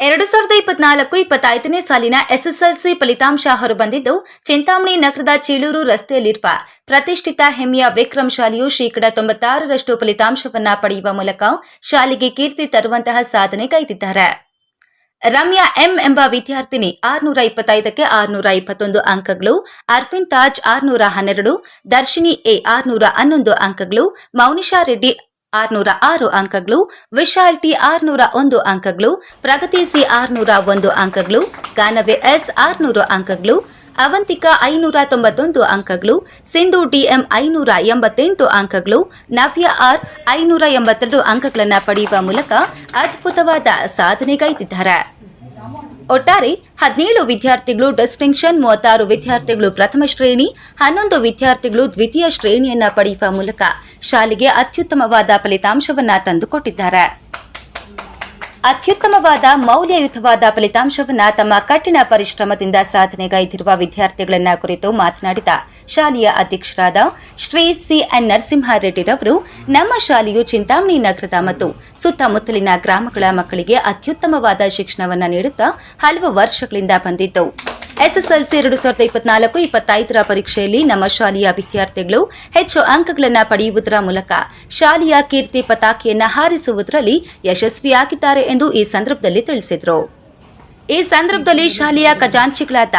ಎರಡು ಸಾವಿರದ ಇಪ್ಪತ್ನಾಲ್ಕು ಇಪ್ಪತ್ತೈದನೇ ಸಾಲಿನ ಎಸ್ಎಸ್ಎಲ್ಸಿ ಫಲಿತಾಂಶ ಹೊರಬಂದಿದ್ದು, ಚಿಂತಾಮಣಿ ನಗರದ ಚೀಳೂರು ರಸ್ತೆಯಲ್ಲಿರುವ ಪ್ರತಿಷ್ಠಿತ ಹೆಮ್ಮೆಯ ವಿಕ್ರಮ್ ಶಾಲೆಯು ಶೇಕಡಾ ತೊಂಬತ್ತಾರರಷ್ಟು ಫಲಿತಾಂಶವನ್ನ ಪಡೆಯುವ ಮೂಲಕ ಶಾಲೆಗೆ ಕೀರ್ತಿ ತರುವಂತಹ ಸಾಧನೆ ಕೈದಿದ್ದಾರೆ. ರಮ್ಯಾ ಎಂ ಎಂಬ ವಿದ್ಯಾರ್ಥಿನಿ ಆರುನೂರ ಇಪ್ಪತ್ತೈದಕ್ಕೆ ಆರುನೂರ ಇಪ್ಪತ್ತೊಂದು ಅಂಕಗಳು ಅರ್ಪಿನ್ ತಾಜ್ ಆರುನೂರ ಹನ್ನೆರಡು, ದರ್ಶಿನಿ ಎ ಆರುನೂರ ಹನ್ನೊಂದು ಅಂಕಗಳು, ಮೌನಿಷಾ ರೆಡ್ಡಿ ಆರುನೂರ ಆರು ಅಂಕಗಳು ವಿಶಾಲ್ ಟಿ ಆರುನೂರ ಒಂದು ಅಂಕಗಳು ಪ್ರಗತಿ ಸಿ ಆರ್ನೂರ ಒಂದು ಅಂಕಗಳು ಗಾನವೆ ಎಸ್ ಆರ್ನೂರು ಅಂಕಗಳು, ಅವಂತಿಕಾ ಐನೂರ ತೊಂಬತ್ತೊಂದು ಅಂಕಗಳು, ಸಿಂಧು ಡಿಎಂ ಐನೂರ ಎಂಬತ್ತೆಂಟು ಅಂಕಗಳು, ನವ್ಯ ಆರ್ ಐನೂರ ಎಂಬತ್ತೆರಡು ಅಂಕಗಳನ್ನು ಪಡೆಯುವ ಮೂಲಕ ಅದ್ಭುತವಾದ ಸಾಧನೆಗೈದಿದ್ದಾರೆ ಒಟ್ಟಾರೆ ಹದಿನೇಳು ವಿದ್ಯಾರ್ಥಿಗಳು ಡಿಸ್ಟಿಂಕ್ಷನ್, ಮೂವತ್ತಾರು ವಿದ್ಯಾರ್ಥಿಗಳು ಪ್ರಥಮ ಶ್ರೇಣಿ, ಹನ್ನೊಂದು ವಿದ್ಯಾರ್ಥಿಗಳು ದ್ವಿತೀಯ ಶ್ರೇಣಿಯನ್ನು ಪಡೆಯುವ ಮೂಲಕ ಶಾಲೆಗೆ ಅತ್ಯುತ್ತಮವಾದ ಫಲಿತಾಂಶವನ್ನ ತಂದುಕೊಟ್ಟಿದ್ದಾರೆ. ಅತ್ಯುತ್ತಮವಾದ ಮೌಲ್ಯಯುತವಾದ ಫಲಿತಾಂಶವನ್ನ ತಮ್ಮ ಕಠಿಣ ಪರಿಶ್ರಮದಿಂದ ಸಾಧನೆಗೈದಿರುವ ವಿದ್ಯಾರ್ಥಿಗಳನ್ನ ಕುರಿತು ಮಾತನಾಡಿದ ಶಾಲೆಯ ಅಧ್ಯಕ್ಷರಾದ ಶ್ರೀ ಸಿ ಎನ್ ನರಸಿಂಹಾರೆಡ್ಡಿರವರು, ನಮ್ಮ ಶಾಲೆಯು ಚಿಂತಾಮಣಿ ನಗರದ ಮತ್ತು ಸುತ್ತಮುತ್ತಲಿನ ಗ್ರಾಮಗಳ ಮಕ್ಕಳಿಗೆ ಅತ್ಯುತ್ತಮವಾದ ಶಿಕ್ಷಣವನ್ನು ನೀಡುತ್ತಾ ಹಲವು ವರ್ಷಗಳಿಂದ ಬಂದಿದ್ದು ಎಸ್ಎಸ್ಎಲ್ಸಿ ಎರಡು ಸಾವಿರದ ಇಪ್ಪತ್ನಾಲ್ಕು ಇಪ್ಪತ್ತೈದರ ಪರೀಕ್ಷೆಯಲ್ಲಿ ನಮ್ಮ ಶಾಲೆಯ ವಿದ್ಯಾರ್ಥಿಗಳು ಹೆಚ್ಚು ಅಂಕಗಳನ್ನು ಪಡೆಯುವುದರ ಮೂಲಕ ಶಾಲೆಯ ಕೀರ್ತಿ ಪತಾಕೆಯನ್ನು ಹಾರಿಸುವುದರಲ್ಲಿ ಯಶಸ್ವಿಯಾಗಿದ್ದಾರೆ ಎಂದು ಈ ಸಂದರ್ಭದಲ್ಲಿ ತಿಳಿಸಿದರು. ಈ ಸಂದರ್ಭದಲ್ಲಿ ಶಾಲೆಯ ಖಜಾಂಚಿಗಳಾದ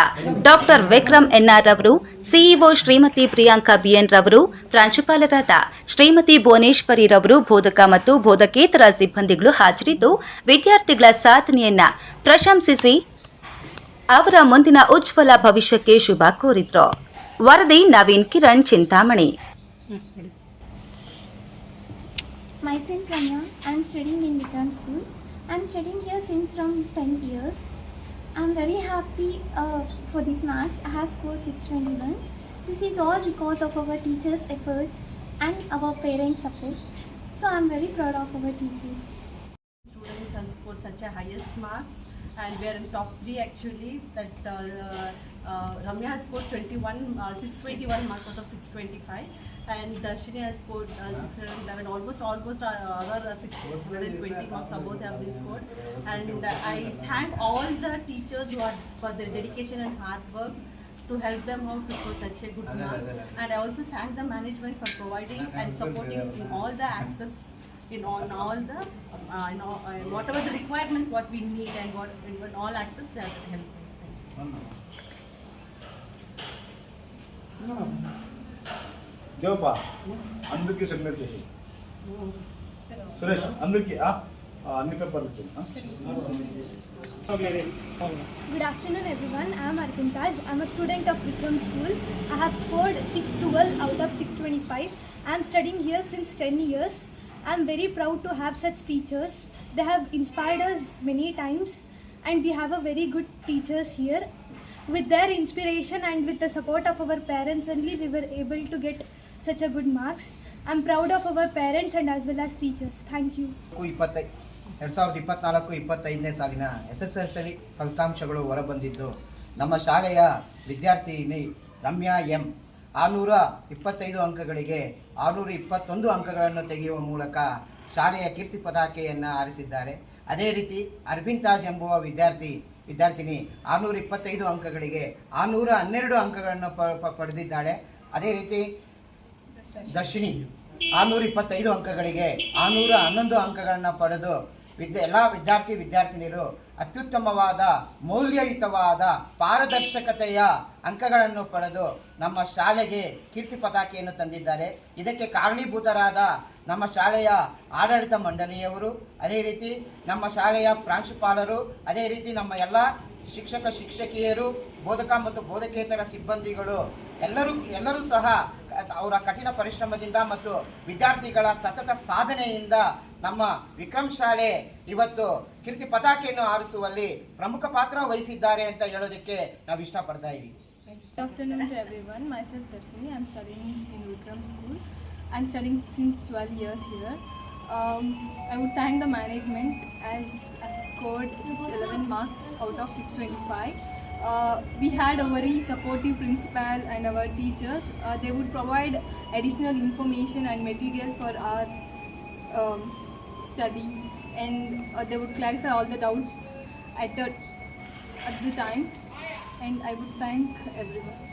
ಡಾಕ್ಟರ್ ವಿಕ್ರಮ್ ಎನ್ಆರ್ ಅವರು, CEO Shrimati Priyanka B N ರವರು, ಪ್ರಾಂಶುಪಾಲರಾದ ಶ್ರೀಮತಿ ಭುವನೇಶ್ವರಿ ರವರು, ಬೋಧಕ ಮತ್ತು ಬೋಧಕೇತರ ಸಿಬ್ಬಂದಿಗಳು ಹಾಜರಿದ್ದು ವಿದ್ಯಾರ್ಥಿಗಳ ಸಾಧನೆಯನ್ನ ಪ್ರಶಂಸಿಸಿ ಅವರ ಮುಂದಿನ ಉಜ್ವಲ ಭವಿಷ್ಯಕ್ಕೆ ಶುಭ ಕೋರಿದ್ರು ವರದಿ Naveen Kiran Chintamani Myself Rania, I am studying in Vikram School. I am studying here since from 10 years. I am very happy uh, for these marks. I have scored 621. This is all because of our teachers' efforts and our parents' support. So I am very proud of our teachers. students have scored such a highest marks And we are in top three actually that uh, uh, Ramya has scored 21, uh, 621 marks out of 625 and Darshini has scored uh, 611 almost almost uh, our uh, 620 marks above have been scored. And uh, I thank all the teachers who are for their dedication and hard work to help them out to score such a good marks. And I also thank the management for providing and supporting in all the aspects in all, all the, uh, in all, uh, whatever the requirements what we need and what, in all access they have helped us. Thank you. దేవపా అందుకే submit చేసి సురేష్ అందుకే ఆ? ఆ, అన్ని పేపర్లు ఇచ్చేయి, ఆ? Good afternoon everyone. I am Arpin Taj. I am a student of Vikram School. I have scored 612 out of 625. I am studying here since 10 years. Am very proud to have such teachers. They have inspired us many times and we have a very good teachers here. With their inspiration and with the support of our parents only we were able to get such a good marks. Am proud of our parents and as well as teachers. Thank you. ನಾಲ್ಕು ಇಪ್ಪತ್ತೈ ಎರಡು ಸಾವಿರದ ಇಪ್ಪತ್ನಾಲ್ಕು ಇಪ್ಪತ್ತೈದನೇ ಸಾಲಿನ S S L C ಫಲಿತಾಂಶಗಳು ಹೊರಬಂದಿದ್ದು ನಮ್ಮ ಶಾಲೆಯ ವಿದ್ಯಾರ್ಥಿನಿ ರಮ್ಯಾ ಎಂ ಆರುನೂರ ಇಪ್ಪತ್ತೈದು ಅಂಕಗಳಿಗೆ ಆರುನೂರ ಇಪ್ಪತ್ತೊಂದು ಅಂಕಗಳನ್ನು ತೆಗೆಯುವ ಮೂಲಕ ಶಾಲೆಯ ಕೀರ್ತಿ ಪತಾಕೆಯನ್ನು ಆರಿಸಿದ್ದಾರೆ ಅದೇ ರೀತಿ ಅರವಿಂದ್ ತಾಜ್ ಎಂಬುವ ವಿದ್ಯಾರ್ಥಿ, ವಿದ್ಯಾರ್ಥಿನಿ ಆರುನೂರ ಇಪ್ಪತ್ತೈದು ಅಂಕಗಳಿಗೆ ಆರುನೂರ ಹನ್ನೆರಡು ಅಂಕಗಳನ್ನು ಪ- ಪಡೆದಿದ್ದಾಳೆ. ಅದೇ ರೀತಿ ದರ್ಶಿನಿ ಆರುನೂರ ಇಪ್ಪತ್ತೈದು ಅಂಕಗಳಿಗೆ ಆರುನೂರ ಹನ್ನೊಂದು ಅಂಕಗಳನ್ನು ಪಡೆದು ವಿದ್ಯೆ ಎಲ್ಲ ವಿದ್ಯಾರ್ಥಿ ವಿದ್ಯಾರ್ಥಿನಿಯರು ಅತ್ಯುತ್ತಮವಾದ, ಮೌಲ್ಯಯುತವಾದ ಪಾರದರ್ಶಕತೆಯ ಅಂಕಗಳನ್ನು ಪಡೆದು ನಮ್ಮ ಶಾಲೆಗೆ ಕೀರ್ತಿ ಪತಾಕೆಯನ್ನು ತಂದಿದ್ದಾರೆ. ಇದಕ್ಕೆ ಕಾರಣೀಭೂತರಾದ ನಮ್ಮ ಶಾಲೆಯ ಆಡಳಿತ ಮಂಡಳಿಯವರು, ಅದೇ ರೀತಿ ನಮ್ಮ ಶಾಲೆಯ ಪ್ರಾಂಶುಪಾಲರು, ಅದೇ ರೀತಿ ನಮ್ಮ ಎಲ್ಲ ಶಿಕ್ಷಕ, ಶಿಕ್ಷಕಿಯರು, ಬೋಧಕ ಮತ್ತು ಬೋಧಕೇತರ ಸಿಬ್ಬಂದಿಗಳು ಎಲ್ಲರೂ ಎಲ್ಲರೂ ಸಹ ಅವರ ಕಠಿಣ ಪರಿಶ್ರಮದಿಂದ ಮತ್ತು ವಿದ್ಯಾರ್ಥಿಗಳ ಸತತ ಸಾಧನೆಯಿಂದ ನಮ್ಮ ವಿಕ್ರಮ್ ಶಾಲೆ ಇವತ್ತು ಕೀರ್ತಿ ಪತಾಕೆಯನ್ನು ಆರಿಸುವಲ್ಲಿ ಪ್ರಮುಖ ಪಾತ್ರ ವಹಿಸಿದ್ದಾರೆ ಅಂತ ಹೇಳೋದಕ್ಕೆ ನಾವು ಇಷ್ಟಪಡ್ತಾ ಇದ್ದೀವಿ afternoon my everyone. Myself Darshini. I'm studying in Vikram School. I'm studying since 12 years here. I would thank the management as I scored 11 marks out of 625. Uh, we had a very supportive principal and our teachers. Uh, they would provide additional information and materials for our um, study and uh, they would clarify all the doubts at, a, at the time and I would thank everyone.